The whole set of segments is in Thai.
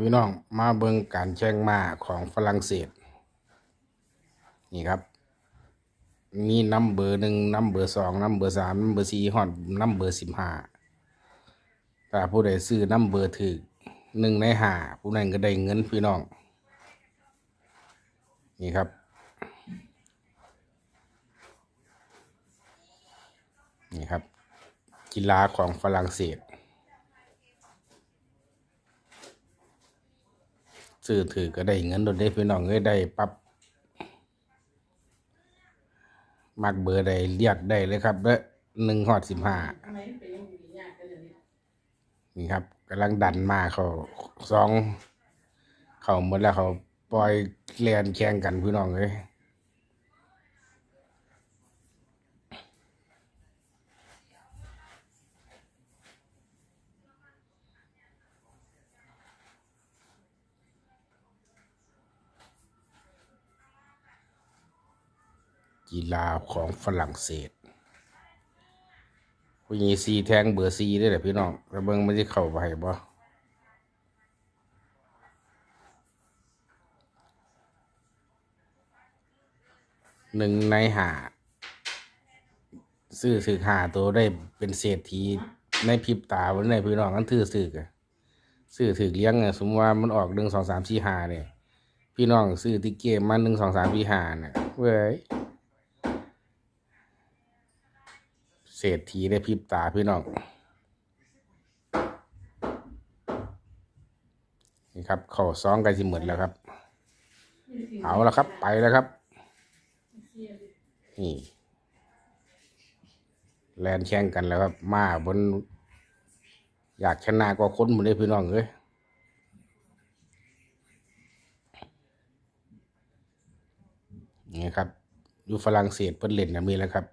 พี่น้องมาเบิงการแข่งมาของฝรั่งเศส นี่ครับ มีน้ำเบอร์หนึ่งน้ำเบอร์สองน้ำเบอร์สามน้ำเบอร์สี่ฮอดน้ำเบอร์สิบห้าถ้าผู้ใดซื้อน้ำเบอร์ถึกหนึ่งในห้าผู้นั้นก็ได้เงินพี่น้อง นี่ครับ นี่ครับกีฬาของฝรั่งเศส ซื้อถือก็ได้เงินโดดได้พี่น้องเอ้ยได้ปับ๊บมักเบอร์ใดเรียกได้เลยครับเด้อหนึ่งหอดสิบห้านี่ครับกำลังดันมาเขาสอง เขาหมดแล้วเขาปล่อยเลียนแข่งกันพี่น้องเลย กีฬาของฝรั่งเศสผู้หญิงซีแทงเบอร์ซีได้แหละพี่น้องแล้วเบิ่งมันจะเข้าไปบ่หนึ่งในหาซื้อซื้อหาตัวได้เป็นเศรษฐีในพริบตาวันไหนพี่น้องกันถือซื้อกันซื้อถือเลี้ยงอะสมมติว่ามันออกหนึ่งสองสามสี่หาเนี่ยพี่น้องซื้อติเกมมาหนึ่งสองสามสี่หาเนี่ยเว้ย เศรษฐีได้พริบตาพี่น้องนี่ครับเข่าซ้องกันสิหมดแล้วครับ เอาแล้วครับไปแล้วครับ นี่แลนแข่งกันแล้วครับ มาบน อยากชนะก็ค้นหมดเลยพี่น้องเอ้ยนี่ครับ อยู่ฝรั่งเศสเพิ่นเล่นนะมีแล้วครับ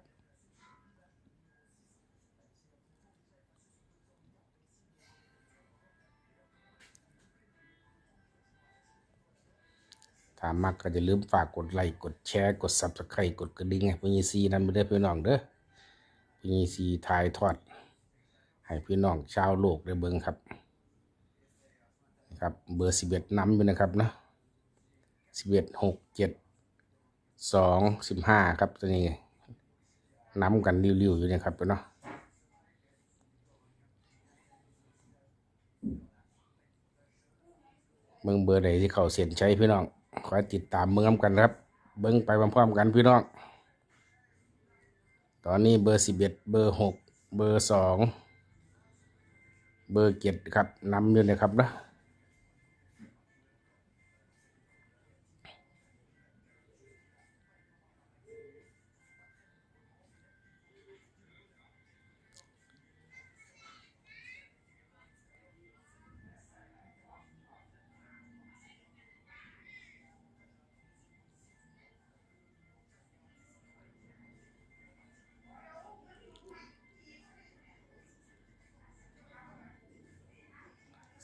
ถ้ามักก็จะลืมฝากกดไลค์กดแชร์กด Subscribe กดกระดิ่งให้พี่ยีซีนั้นไปได้พี่น้องเด้อพี่ยีซีถ่ายทอด ให้พี่น้องชาวโลกได้เบิ่งครับนะครับเบอร์สิบเอ็ดน้ำอยู่นะครับเนาะสิบเอ็ดหกเจ็ดสองสิบห้าครับตัวนี้น้ำกันริ้วๆอยู่นะครับเนาะเบิ่งเบอร์ใดที่เขาเสียนใช้พี่น้อง คอยติดตามเมืองกันครับ เบิ้งไปพร้อมๆกันพี่น้อง ตอนนี้เบอร์สิบเอ็ดเบอร์หกเบอร์สองเบอร์เจ็ดครับนำอยู่นะครับนะ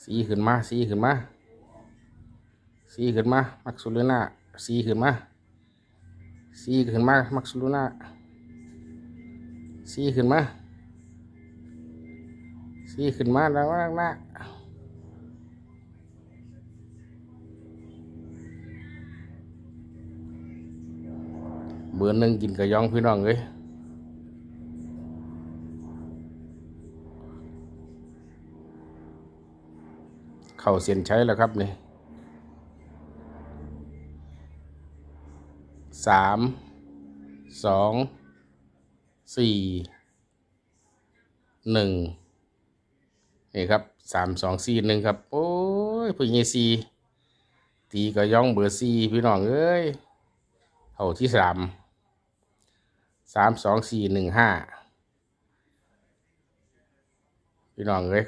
สีขึ้นมา สีขึ้นมา สีขึ้นมา มักซูลูน่าสีขึ้นมา สีขึ้นมา มักซูลูน่าสีขึ้นมา สีขึ้นมาแล้วนะนะเบอร์หนึ่งกินกระยองพี่น้องเอ้ย เข่าเสียนใช้แล้วครับนี่สามสองสี่หนึ่งนี่ครับสามสองสี่หนึ่งครับ โอ้ยพึ่งยี่สี่ตีก็ย่องเบอร์สี่พี่น้องเอ้ยเท่าที่สามสามสองสี่หนึ่งห้าพี่น้องเอ้ย